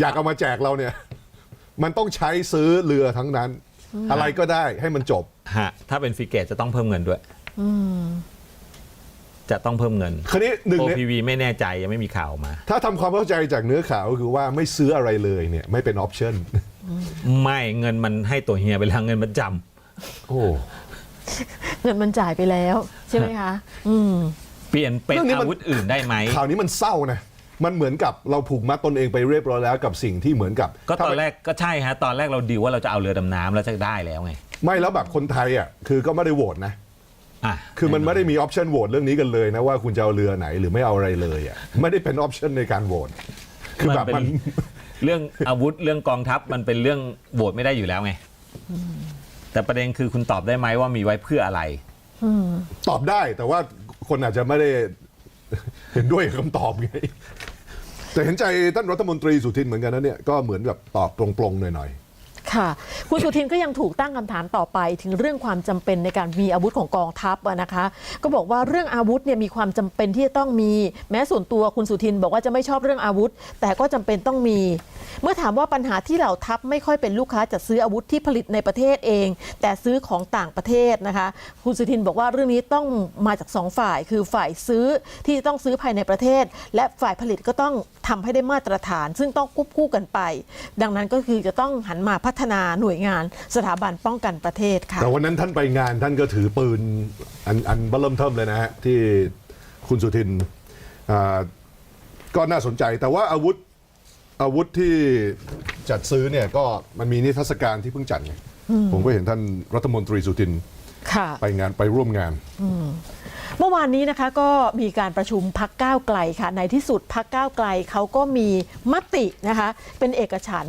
[SPEAKER 4] อยากเอามาแจกเราเนี่ย มันต้องใช้ซื้อเรือทั้งนั้น อะไรก็ได้ให้มันจบ
[SPEAKER 5] ฮะถ้าเป็นฟรีเกตจะต้องเพิ่มเงินด้วย จะต้องเพิ่มเงิน
[SPEAKER 4] คราวนี้หนึ่งเนี่ย
[SPEAKER 5] OPV ไม่แน่ใจยังไม่มีข่าวออกมา
[SPEAKER 4] ถ้าทำความเข้าใจจากเนื้อข่าวก็คือว่าไม่ซื้ออะไรเลยเนี่ยไม่เป็นออปชั่น
[SPEAKER 5] ไม่เงินมันให้ตัวเฮียไปแล้วเงินมันจ
[SPEAKER 4] โอ้
[SPEAKER 1] เงินมันจ่ายไปแล้วใช่ไหมคะ อืมำ
[SPEAKER 5] เปลี่ยนเป็น
[SPEAKER 4] เรื่องนี้มัน
[SPEAKER 5] อาวุธอื่นได้ไหม
[SPEAKER 4] ข่าวนี้มันเศร้านะ มันเหมือนกับเราผูกมัดตนเองไปเรียบร้อยแล้วกับสิ่งที่เหมือนกับ
[SPEAKER 5] ก็ตอน
[SPEAKER 4] ถ้า
[SPEAKER 5] แรกก็ใช่ฮะตอนแรกเราดีลว่าเราจะเอาเรือดำน้ำแล้วจะได้แล้วไง
[SPEAKER 4] ไม่แล้วแบบคนไทยอะคือก็ไม่ได้โหวตนะ
[SPEAKER 5] อะ
[SPEAKER 4] คือมันไม่ได้มีออปชันโหวตเรื่องนี้กันเลยนะว่าคุณจะเอาเรือไหนหรือไม่เอาอะไรเลยอะไม่ได้เป็นออปชันในการโหวตคือแบบ
[SPEAKER 5] เป็
[SPEAKER 4] มัน
[SPEAKER 5] เรื่องอาวุธเรื่องกองทัพมันเป็นเรื่องโหวตไม่ได้อยู่แล้วไง แต่ประเด็นคือคุณตอบได้ไหมว่ามีไว้เพื่ออะไร
[SPEAKER 4] ตอบได้แต่ว่าคนอาจจะไม่ได้เห็นด้วยกับคำตอบไง แต่เห็นใจท่านรัฐมนตรีสุทินเหมือนกันนะเนี่ยก็เหมือนกับตอบตรงๆหน่อย
[SPEAKER 1] ค่ะ คุณสุทินก็ยังถูกตั้งคำถามต่อไป ถึงเรื่องความจำเป็นในการมีอาวุธของกองทัพนะคะ ก็บอกว่าเรื่องอาวุธเนี่ยมีความจำเป็นที่จะต้องมี แม้ส่วนตัวคุณสุทินบอกว่าจะไม่ชอบเรื่องอาวุธ แต่ก็จำเป็นต้องมี เมื่อถามว่าปัญหาที่เหล่าทัพไม่ค่อยเป็นลูกค้าจัดซื้ออาวุธที่ผลิตในประเทศเอง แต่ซื้อของต่างประเทศนะคะ คุณสุทินบอกว่าเรื่องนี้ต้องมาจากสองฝ่าย คือฝ่ายซื้อที่จะต้องซื้อภายในประเทศ และฝ่ายผลิตก็ต้องทำให้ได้มาตรฐาน ซึ่งต้องควบคู่กันไป ดังนั้นก็คือจะต้องหันมาพัฒนาหน่วยงานสถาบันป้องกันประเทศ
[SPEAKER 4] ๆ
[SPEAKER 1] ค่ะ
[SPEAKER 4] แต่วันนั้นท่านไปงานท่านก็ถือปืนอันอันเบิ่มเทิมเลยนะฮะที่คุณสุทินอ่าก็น่าสนใจแต่ว่าอาวุธอาวุธที่จัดซื้อเนี่ยก็มันมีนิทรรศการที่เพิ่งจัดไงผมก็เห็นท่านรัฐมนตรีสุทิน
[SPEAKER 1] ค่ะ
[SPEAKER 4] ไปงานไปร่วมงาน
[SPEAKER 1] เมื่อวานนี้นะคะก็มีการประชุมพักก้าวไกลค่ะ ในที่สุดพักก้าวไกลเขาก็มีมตินะคะ เป็นเอกฉัน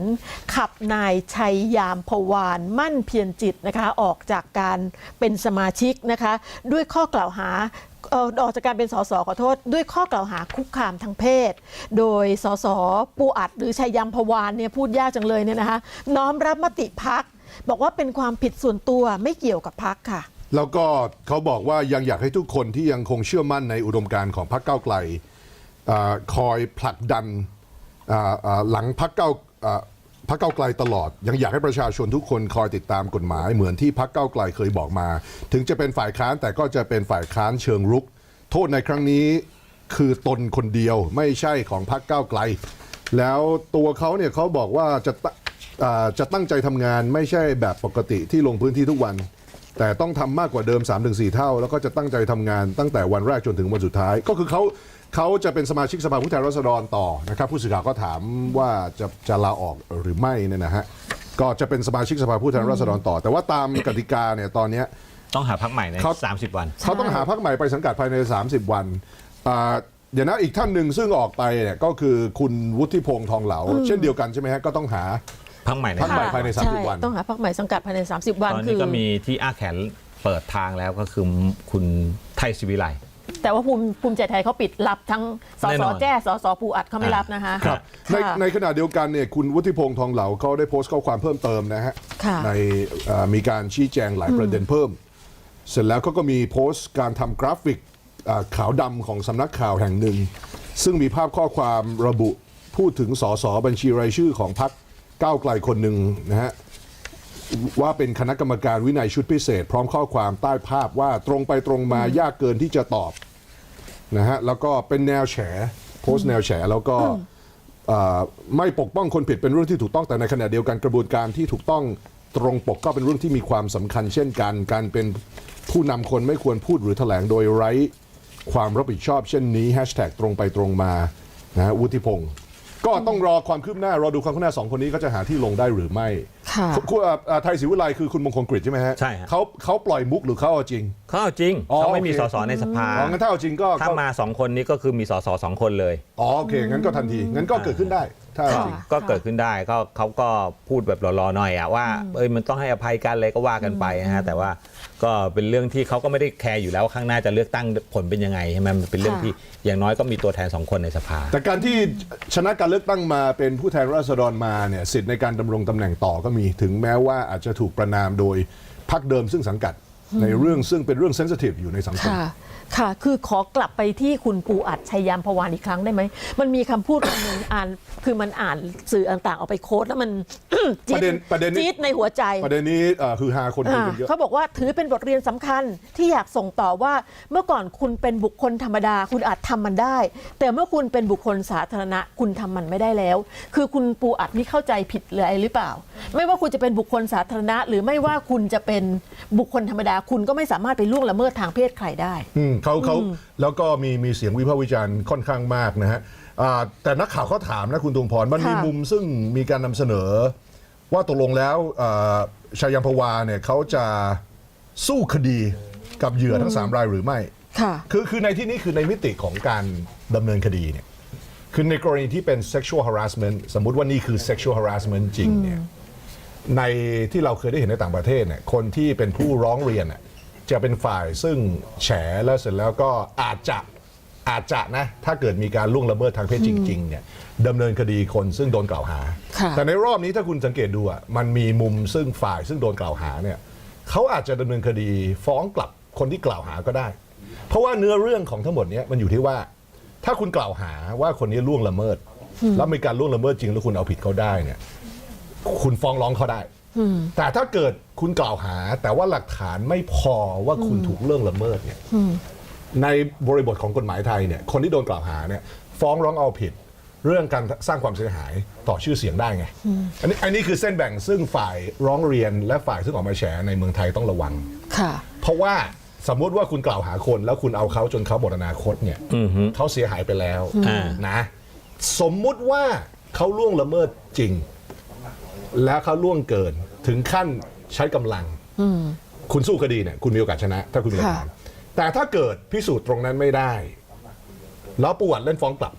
[SPEAKER 1] ขับนายชัยยามพวานมั่นเพียรจิตนะคะ ออกจากการเป็นสมาชิกนะคะ ด้วยข้อกล่าวหาออออกจากการเป็นสสขอโทษ ด้วยข้อกล่าวหาคุกคามทางเพศ โดยสสปูอัดหรือชัยยามพวานเนี่ยพูดยากจังเลยเนี่ยนะคะ น้อมรับมติพักบอกว่าเป็นความผิดส่วนตัวไม่เกี่ยวกับพักค่ะ
[SPEAKER 4] แล้วก็เขาบอกว่ายังอยากให้ทุกคนที่ยังคงเชื่อมั่นในอุดมการณ์ของพรรคก้าวไกลอคอยผลักดันหลังพรรคก้าวพรรคก้าไกลตลอด ยังอยากให้ประชาชนทุกคนคอยติดตามกฎหมาย เหมือนที่พรรคก้าไกลเคยบอกมา ถึงจะเป็นฝ่ายค้านแต่ก็จะเป็นฝ่ายค้านเชิงรุก โทษในครั้งนี้คือตนคนเดียวไม่ใช่ของพรรคก้าไกล แล้วตัวเขาเนี่ยเขาบอกว่าจะะจะตั้งใจทำงานไม่ใช่แบบปกติที่ลงพื้นที่ทุกวัน แต่ต้องทำมากกว่าเดิม 3-4 เท่า แล้วก็จะตั้งใจทำงานตั้งแต่วันแรกจนถึงวันสุดท้าย ก็คือเขาเขาจะเป็นสมาชิกสภาผู้แทนราษฎรต่อนะครับ ผู้สื่อข่าวก็ถามว่าจะจะลาออกหรือไม่เนี่ยนะฮะก็จะเป็นสมาชิกสภาผู้แทนราษฎรต่อ แต่ว่าตามกติกาเนี่ยตอนเนี้ย
[SPEAKER 5] ต้องหาพักใหม่ใน
[SPEAKER 4] เขา
[SPEAKER 5] 30 วัน
[SPEAKER 4] เขาต้องหาพักใหม่ไปสังกัดภายใน 30 วันอ่าเดี๋ยวนะอีกท่านหนึ่งซึ่งออกไปเนี่ยก็คือคุณวุฒิพงษ์ทองเหลา เช่นเดียวกันใช่ไหมฮะก็ต้องหา
[SPEAKER 5] พักใหม่ใน
[SPEAKER 4] พักใหม่
[SPEAKER 1] ค่ะ
[SPEAKER 4] ภายใน30
[SPEAKER 1] ช่
[SPEAKER 4] วัน
[SPEAKER 1] ต้องหาพักใหม่สังกัดภายใน 30 วัน
[SPEAKER 5] ตอน
[SPEAKER 1] คื
[SPEAKER 5] นี้
[SPEAKER 1] อ
[SPEAKER 5] ก็มีที่อ้าแขนเปิดทางแล้วก็คือคุณไทยศิวิไล
[SPEAKER 1] แต่ว่าภูมิภูมิใจไทยเขาปิดรับทั้งส
[SPEAKER 5] แน่
[SPEAKER 1] ส
[SPEAKER 5] นอน
[SPEAKER 1] แจ้สสปูอัดเขาไม่รับนะคะ
[SPEAKER 4] ครับ ใน
[SPEAKER 1] ค่ะ
[SPEAKER 4] ในขณะเดียวกันเนี่ยคุณวุฒิพงษ์ทองเหลาเขาได้โพสต์ข้อความเพิ่มเติมนะฮะ
[SPEAKER 1] ค่ะ
[SPEAKER 4] ในเอ่อมีการชี้แจงหลายประเด็นเพิ่ม เสร็จแล้วเขาก็มีโพสต์การทำกราฟิกอ่าขาวดำของสำนักข่าวแห่งหนึ่ง ซึ่งมีภาพข้อความระบุพูดถึงสสบัญชีรายชื่อของพรรค ก้าวไกลคนหนึ่งนะฮะว่าเป็นคณะกรรมการวินัยชุดพิเศษ พร้อมข้อความใต้ภาพว่าตรงไปตรงมายากเกินที่จะตอบนะฮะแล้วก็เป็นแนวแฉโพสต์แนวแฉแล้วก็เอ่อไม่ปกป้องคนผิดเป็นเรื่องที่ถูกต้องแต่ในขณะเดียวกันกระบวนการที่ถูกต้องตรงปกก็เป็นเรื่องที่มีความสำคัญ เช่นกันการเป็นผู้นำคนไม่ควรพูดหรือแถลงโดยไร้ความรับผิดชอบเช่นนี้แฮชแท็กตรงไปตรงมานะฮะวุฒิพงศ์ ก็ต้องรอความคืบหน้ารอดูความคืบหน้าสองคนนี้ก็จะหาที่ลงได้หรือไม่
[SPEAKER 1] ค่ะ
[SPEAKER 4] คุณเอ่อเอ่อไทยศรีวิไลคือคุณมงคลกฤษใช่ไหมฮะ
[SPEAKER 5] ใช่ฮะ
[SPEAKER 4] เขาเขาปล่อยมุกหรือเขาเอาจริง
[SPEAKER 5] เขาเอาจริง
[SPEAKER 4] อ๋อ
[SPEAKER 5] เขาไม่มี
[SPEAKER 4] โอเค
[SPEAKER 5] สสในสภา
[SPEAKER 4] อ๋องั้นถ้าเอาจริงก็
[SPEAKER 5] ถ้า
[SPEAKER 4] ก็
[SPEAKER 5] มาสองคนนี้ก็คือมีสสสองคนเลย
[SPEAKER 4] อ๋อโอเคงั้นก็ทันทีงั้นก็เกิดขึ้นได้ ถ้าเอาจริง
[SPEAKER 5] ก็เกิดขึ้นได้ก็เขาก็พูดแบบรอๆหน่อยอะว่าเอ้ยมันต้องให้อภัยกันเลยก็ว่ากันไปนะฮะแต่ว่าก็เป็นเรื่องที่เขาก็ไม่ได้แคร์อยู่แล้วว่าข้างหน้าจะเลือกตั้งผลเป็นยังไงใช่ไหมมันเป็นเรื่อง
[SPEAKER 1] ค่ะ
[SPEAKER 5] ที่อย่างน้อยก็มีตัวแทนสองคนในสภา
[SPEAKER 4] แต่การที่ชนะการเลือกตั้งมาเป็นผู้แทนราษฎรมาเนี่ยสิทธิ์ในการดำรงตำแหน่งต่อก็มีถึงแม้ว่าอาจจะถูกประนามโดยพรรคเดิมซึ่งสังกัดในเรื่องซึ่งเป็นเรื่องเซนซิทีฟอยู่ในสังคม
[SPEAKER 1] ค่ะ ค่ะ คือขอกลับไปที่คุณปูอัดชัยยามพวานอีกครั้งได้ไหม มันมีคำพูดคำหนึ่งอ่าน คือมันอ่านสื่อต่างๆเอาไปโค้ดแล้วมัน จี๊
[SPEAKER 4] ประเด็นประเด็นนี้
[SPEAKER 1] จี๊ดในหัวใจ
[SPEAKER 4] ประเด็นนี้เอ่อคือฮาคนคุยกันเยอะ
[SPEAKER 1] เขาบอกว่าถือเป็นบทเรียนสำคัญที่อยากส่งต่อว่าเมื่อก่อนคุณเป็นบุคคลธรรมดา คุณอาจทำมันได้ แต่เมื่อคุณเป็นบุคคลสาธารณะ คุณทำมันไม่ได้แล้ว คือคุณปูอัดนี่เข้าใจผิดเลยหรือเปล่า ไม่ว่าคุณจะเป็นบุคคลสาธารณะ หรือไม่ว่าคุณจะเป็นบุคคลธรรมดา คุณก็ไม่สามารถไปล่วงละเมิดทางเพศใครได้
[SPEAKER 4] อืมเขาเขาแล้วก็มีมีเสียงวิพากษ์วิจารณ์ค่อนข้างมากนะฮะอ่าแต่นักข่าวเขาถามนะคุณตุงพรมันมี
[SPEAKER 1] ค่ะ
[SPEAKER 4] มุมซึ่งมีการนำเสนอ ว่าตกลงแล้วอ่าชายัมพวาเนี่ยเขาจะสู้คดีกับเหยื่อทั้ง3รายหรือไม่
[SPEAKER 1] ค่ะ
[SPEAKER 4] คือคือในที่นี้คือในมิติของการดำเนินคดีเนี่ยคือในกรณีที่เป็น sexual harassment สมมุติว่านี่คือ sexual harassment จริงเนี่ยในที่เราเคยได้เห็นในต่างประเทศเนี่ยคนที่เป็นผู้ร้องเรียนน่ะ จะเป็นฝ่ายซึ่งแฉแล้วเสร็จแล้วก็อาจจะอาจจะนะ ถ้าเกิดมีการล่วงละเมิดทางเพศจริง ๆ เนี่ยดำเนินคดีคนซึ่งโดนกล่าวหา
[SPEAKER 1] ค่ะ
[SPEAKER 4] แต่ในรอบนี้ถ้าคุณสังเกตดูอะมันมีมุมซึ่งฝ่ายซึ่งโดนกล่าวหาเนี่ยเขาอาจจะดำเนินคดีฟ้องกลับคนที่กล่าวหาก็ได้ เพราะว่าเนื้อเรื่องของทั้งหมดเนี้ยมันอยู่ที่ว่า ถ้าคุณกล่าวหาว่าคนนี้ล่วงละเมิด แล้วมีการล่วงละเมิดจริงแล้วคุณเอาผิดเขาได้เนี่ย คุณฟ้องร้องเขาได้ แต่ถ้าเกิดคุณกล่าวหา แต่ว่าหลักฐานไม่พอว่าคุณถูกเรื่องละเมิดเนี่ยในบริบทของกฎหมายไทยเนี่ยคนที่โดนกล่าวหาเนี่ยฟ้องร้องเอาผิด เรื่องการสร้างความเสียหายต่อชื่อเสียงได้ไง อันนี้อันนี้คือเส้นแบ่งซึ่งฝ่ายร้องเรียนและฝ่ายซึ่งออกมาแฉในเมืองไทยต้องระวัง
[SPEAKER 1] ค่ะ
[SPEAKER 4] เพราะว่าสมมุติว่าคุณกล่าวหาคนแล้วคุณเอาเขาจนเขาหมดอนาคตเนี่ยเขาเสียหายไปแล้ว
[SPEAKER 5] อ่า
[SPEAKER 4] นะ สมมุติว่าเขาล่วงละเมิดจริง แล้วเขาล่วงเกินถึงขั้นใช้กำลัง คุณสู้คดีเนี่ยคุณมีโอกาสชนะ ถ้าคุณมีหลักฐานแต่ถ้าเกิดพิสูจน์ตรงนั้นไม่ได้ แล้วประวัติเล่นฟ้องกลับ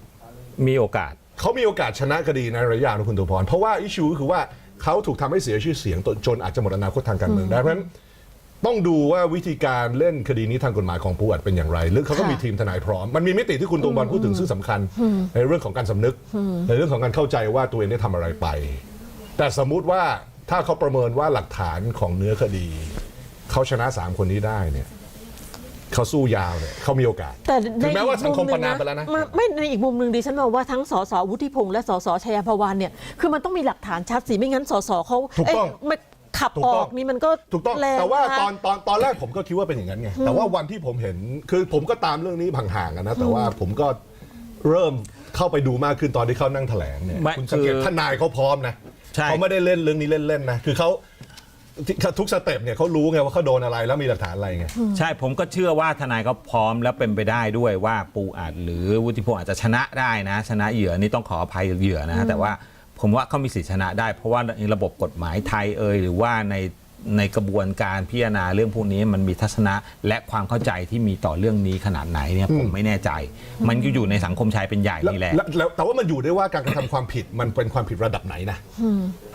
[SPEAKER 5] มีโอกาส
[SPEAKER 4] เขามีโอกาสชนะคดีในระยะยาวนะคุณตุพร เพราะว่าอิชูก็คือว่าเขาถูกทำให้เสียชื่อเสียงจนอาจจะหมดอนาคตทางการเมืองได้เพราะฉะนั้นต้องดูว่าวิธีการเล่นคดีนี้ทางกฎหมายของปูอัดเป็นอย่างไรหรือเขาก็
[SPEAKER 1] ค่ะ
[SPEAKER 4] มีทีมทนายพร้อม มันมีมิติที่คุณตรงบอลพูดถึงซึ่งสำคัญ ในเรื่องของการสำนึก ในเรื่องของการเข้าใจว่าตัวเองได้ทำอะไรไป แต่สมมุติว่าถ้าเขาประเมินว่าหลักฐานของเนื้อคดี เขาชนะสามคนนี้ได้เนี่ยเขาสู้ยาวเนี่ยเขามีโอกาส
[SPEAKER 1] แต่
[SPEAKER 4] ถึงแม้ว่าสังคม
[SPEAKER 1] ใน
[SPEAKER 4] ประนามไปแล้วนะ
[SPEAKER 1] ไม่ไม่ในอีกมุมหนึ่งดิฉันมองว่าทั้งสสวุฒิพงษ์และสสชัยพวานเนี่ยคือมันต้องมีหลักฐานชัดสิไม่งั้นสสเขา
[SPEAKER 4] ถูกต้อง
[SPEAKER 1] เยไม่ขับ
[SPEAKER 4] ถูก
[SPEAKER 1] อ
[SPEAKER 4] ต้
[SPEAKER 1] อ
[SPEAKER 4] อง
[SPEAKER 1] กนี่มันก็
[SPEAKER 4] ถูกต้อง
[SPEAKER 1] แรง
[SPEAKER 4] แต่ว่าะตอนตอนตอนแรกผมก็คิดว่าเป็นอย่างนั้นไงแต่ว่าวันที่ผมเห็นคือผมก็ตามเรื่องนี้ห่างๆกันนะแต่ว่าผมก็เริ่มเข้าไปดูมากขึ้นตอนที่เขานั่งแถลงเนี่ย
[SPEAKER 5] ไม่
[SPEAKER 4] คุณสังเกต
[SPEAKER 5] คือ
[SPEAKER 4] ทนายเขาพร้อมนะ
[SPEAKER 5] ใช่
[SPEAKER 4] เขาไม่ได้เล่นเรื่องนี้เล่นๆนะคือเขาที่ทุกสเต็ปเนี่ยเขารู้ไงว่าเขาโดนอะไรแล้วมีหลักฐานอะไรไง
[SPEAKER 5] ใช่ผมก็เชื่อว่าทนายก็พร้อมแล้วเป็นไปได้ด้วยว่าปูอัดหรือวุฒิพงศ์อาจจะชนะได้นะ ชนะเหยื่อนี่ต้องขออภัยเหยื่อนะแต่ว่าผมว่าเขามีสิทธิชนะได้ เพราะว่าในระบบกฎหมายไทยเอยหรือว่าใน ในกระบวนการพิจารณาเรื่องพวกนี้มันมีทัศนะและความเข้าใจที่มีต่อเรื่องนี้ขนาดไหนเนี่ยผมไม่แน่ใจ มันก็อยู่ในสังคมชายเป็นใหญ่
[SPEAKER 4] แล้ว
[SPEAKER 5] นี่แหละ
[SPEAKER 4] แล้วแล้วแต่ว่ามันอยู่ได้ว่าการกระทำความผิดมันเป็นความผิดระดับไหนนะ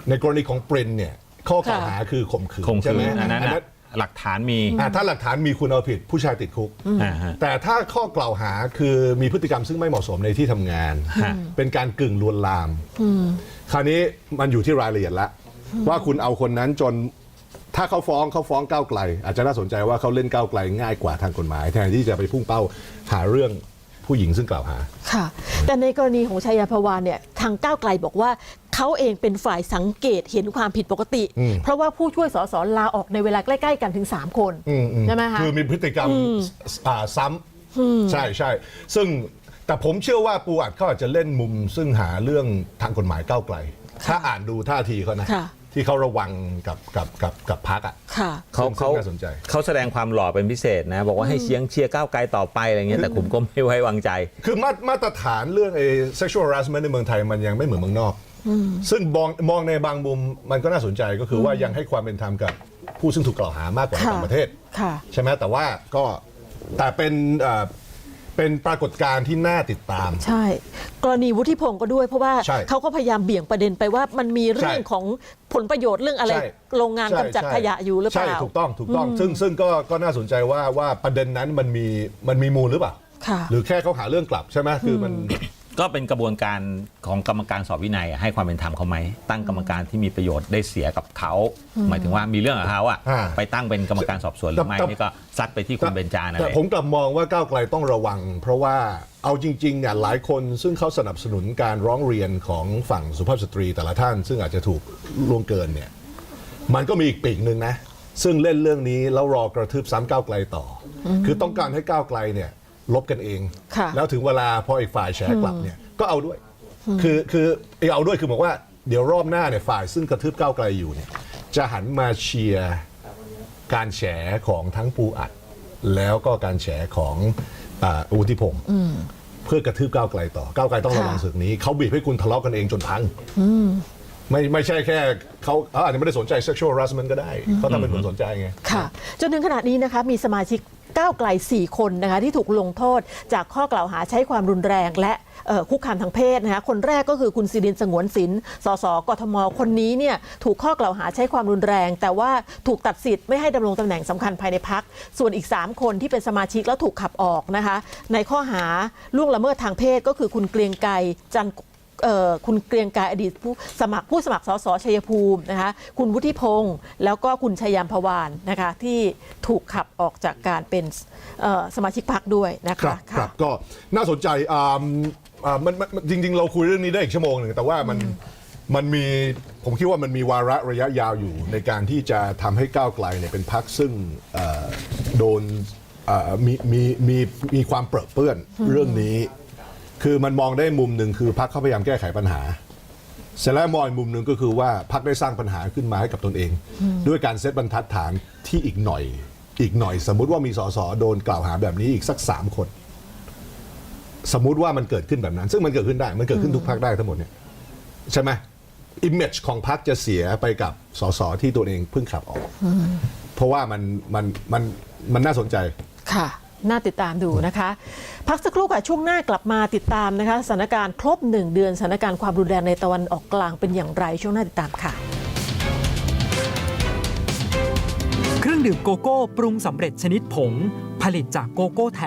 [SPEAKER 4] ในกรณีของปรินเนี่ยข้อกล่าวหาคือข่มขืน
[SPEAKER 5] คง
[SPEAKER 4] ใช่
[SPEAKER 5] คื
[SPEAKER 4] ไหม
[SPEAKER 5] ออันนั้นน่ะหลักฐานมี
[SPEAKER 4] อะถ้าหลักฐานมีคุณเอาผิดผู้ชายติดคุก
[SPEAKER 5] อ่าฮะ
[SPEAKER 4] แต่ถ้าข้อกล่าวหาคือมีพฤติกรรมซึ่งไม่เหมาะสมในที่ทำงาน
[SPEAKER 5] ฮะ
[SPEAKER 4] เป็นการกึ่งลวนลาม คราวนี้มันอยู่ที่รายละเอียดละว่าคุณเอาคนนั้นจน ถ้าเขาฟ้องเขาฟ้องก้าวไกล อาจจะน่าสนใจว่าเขาเล่นก้าวไกลง่ายกว่าทางกฎหมาย แทนที่จะไปพุ่งเป้าหาเรื่องผู้หญิงซึ่งกล่าวหา
[SPEAKER 1] ค่ะ แต่ในกรณีของชัยพวานเนี่ยทางก้าวไกลบอกว่าเขาเองเป็นฝ่ายสังเกตเห็นความผิดปกติเพราะว่าผู้ช่วยสสลาออกในเวลาใกล้ ๆ กันถึง 3 คน
[SPEAKER 4] อืมอืม
[SPEAKER 1] ใช่ไหมคะ
[SPEAKER 4] คือมีพฤติกรรมอ่าซ้ำใช่ใช่ซึ่งแต่ผมเชื่อว่าปูอัดเขาอาจจะเล่นมุมซึ่งหาเรื่องทางกฎหมายก้าวไกล ถ้าอ่านดูท่าทีเขานะ
[SPEAKER 1] ค่ะ
[SPEAKER 4] ที่เขาระวังกับกับกับกับพักอะ
[SPEAKER 1] ค่ะ
[SPEAKER 5] เขา
[SPEAKER 4] ซึ่ง
[SPEAKER 5] เขา
[SPEAKER 4] ซึ่งน่าสนใจ
[SPEAKER 5] เขาแสดงความหล่อเป็นพิเศษนะ บอกว่าให้เชียงเชียร์ก้าวไกลต่อไปอะไรเงี้ยแต่ผมก็ไม่ไว้วางใจ
[SPEAKER 4] คือมามาตรฐานเรื่องไอ้ sexual harassment ในเมืองไทยมันยังไม่เหมือนเมืองนอก ซึ่งมองมองในบางมุมมันก็น่าสนใจก็คือว่ายังให้ความเป็นธรรมกับผู้ซึ่งถูกกล่าวหามากกว่าใน
[SPEAKER 1] ค่ะ
[SPEAKER 4] ต่างประเทศ
[SPEAKER 1] ค่ะ
[SPEAKER 4] ใช่ไหมแต่ว่าก็แต่เป็นเอ่อ เป็นปรากฏการณ์ที่น่าติดตาม
[SPEAKER 1] ใช่ กรณีวุฒิพงศ์ก็ด้วยเพราะว่า
[SPEAKER 4] ใช่
[SPEAKER 1] เขาก็พยายามเบี่ยงประเด็นไปว่ามันมีเรื่อง
[SPEAKER 4] ใช่
[SPEAKER 1] ของผลประโยชน์เรื่องอะไร
[SPEAKER 4] ใช่
[SPEAKER 1] โรงงาน
[SPEAKER 4] ใช่
[SPEAKER 1] กำจัด
[SPEAKER 4] ใช่
[SPEAKER 1] ขยะอยู่หรือเปล่า
[SPEAKER 4] ใช่ถูกต้องถูกต้องซึ่งซึ่งก็ก็น่าสนใจว่าว่าประเด็นนั้นมันมีมันมีมูลหรือเปล่า
[SPEAKER 1] ค่ะ
[SPEAKER 4] หรือแค่เขาหาเรื่องกลับใช่ไหมคือมัน
[SPEAKER 5] ก็เป็นกระบวนการของกรรมการสอบวินัยอะให้ความเป็นธรรมเขาไหมตั้งกรรมการที่มีประโยชน์ได้เสียกับเขาหมายถึงว่ามีเรื่องกับเขาอะ
[SPEAKER 4] อ่า
[SPEAKER 5] ไปตั้งเป็นกรรมการสอบสวนหรือไม่
[SPEAKER 4] แต่
[SPEAKER 5] นี่ก็ซัดไปที่คุณเบญจานั่น
[SPEAKER 4] แต่
[SPEAKER 5] แหละ
[SPEAKER 4] ผมกลับมองว่าก้าวไกลต้องระวัง เพราะว่าเอาจริงๆเนี่ยหลายคนซึ่งเขาสนับสนุนการร้องเรียนของฝั่งสุภาพสตรีแต่ละท่าน ซึ่งอาจจะถูกล่วงเกินเนี่ยมันก็มีอีกปีกหนึ่งนะ ซึ่งเล่นเรื่องนี้แล้วรอกระทืบซ้ำก้าวไกลต่ออคือต้องการให้ก้าวไกลเนี่ย ลบกันเอง
[SPEAKER 1] ค่ะ
[SPEAKER 4] แล้วถึงเวลาพออีกฝ่ายแฉกลับเนี่ยก็เอาด้วย คือคือไอ้เอาด้วยคือบอกว่าเดี๋ยวรอบหน้าเนี่ยฝ่ายซึ่งกระทืบก้าวไกลอยู่เนี่ยจะหันมาเชียร์การแฉของทั้งปูอัด แล้วก็การแฉของอาอุทิพงศ์เพื่อกระทืบก้าวไกลต่อก้าวไกลต้องระวัง
[SPEAKER 1] ค่ะ
[SPEAKER 4] ศึกนี้เขาบีบให้คุณทะเลาะกันเองจนพัง ไม่ไม่ใช่แค่เขาเขาอาจจะไม่ได้สนใจ sexual harassment ก็ได้เขาทำเป็นคนสนใจไง
[SPEAKER 1] ค่ะ จนถึงขณะนี้นะคะมีสมาชิก ก้าวไกล 4 คนนะคะที่ถูกลงโทษจากข้อกล่าวหาใช้ความรุนแรงและคุกคามทางเพศนะคะคนแรกก็คือคุณสิรินสงวนศิลป์สสกทม คนนี้เนี่ยถูกข้อกล่าวหาใช้ความรุนแรง แต่ว่าถูกตัดสิทธิ์ไม่ให้ดำรงตำแหน่งสำคัญภายในพัก ส่วนอีก 3 คนที่เป็นสมาชิกแล้วถูกขับออกนะคะในข้อหาล่วงละเมิดทางเพศก็คือคุณเกรียงไกรจัน คุณเกรียงไกรอดีตผู้สมัครผู้สมัครสสชัยภูมินะคะคุณวุฒิพงศ์แล้วก็คุณชยามพวานนะคะที่ถูกขับออกจากการเป็นเอ่อสมาชิกพรรคด้วยนะ
[SPEAKER 4] ครั
[SPEAKER 1] คะ
[SPEAKER 4] บครับก็น่าสนใจอ่าอ่ามันมันมันจริง ๆ เราคุยเรื่องนี้ได้อีกชั่วโมงหนึ่งแต่ว่ามันมันมีผมคิดว่ามันมีวาระระยะยาวอยู่ในการที่จะทำให้ก้าวไกลเนี่ยเป็นพรรคซึ่งเอ่อโดนเอ่อมีมีมีมีความเปรอะเปื้อนเรื่องนี้ คือมันมองได้มุมหนึ่งคือพรรคเขาพยายามแก้ไขปัญหา เสร็จแล้วมองอีกมุมหนึ่งก็คือว่าพรรคได้สร้างปัญหาขึ้นมาให้กับตนเอง ด้วยการเซตบรรทัดฐานที่อีกหน่อย อีกหน่อย สมมุติว่ามีสสโดนกล่าวหาแบบนี้อีกสักสามคน สมมุติว่ามันเกิดขึ้นแบบนั้น ซึ่งมันเกิดขึ้นได้มันเกิดขึ้นทุกพรรคได้ทั้งหมดเนี่ยใช่ไหมอิมเมจของพรรคจะเสียไปกับสสที่ตัวเองเพิ่งขับออก เพราะว่ามันมันมันมันน่าสนใจ
[SPEAKER 1] ค่ะ น่าติดตามดูนะคะ พักสักครู่ค่ะช่วงหน้ากลับมาติดตามนะคะสถานการณ์ครบ1เดือนสถานการณ์ความรุนแรงในตะวันออกกลางเป็นอย่างไรช่วงหน้าติดตามค่ะ
[SPEAKER 6] เครื่องดื่มโกโก้ปรุงสำเร็จชนิดผง ผลิตจากโกโก้แท้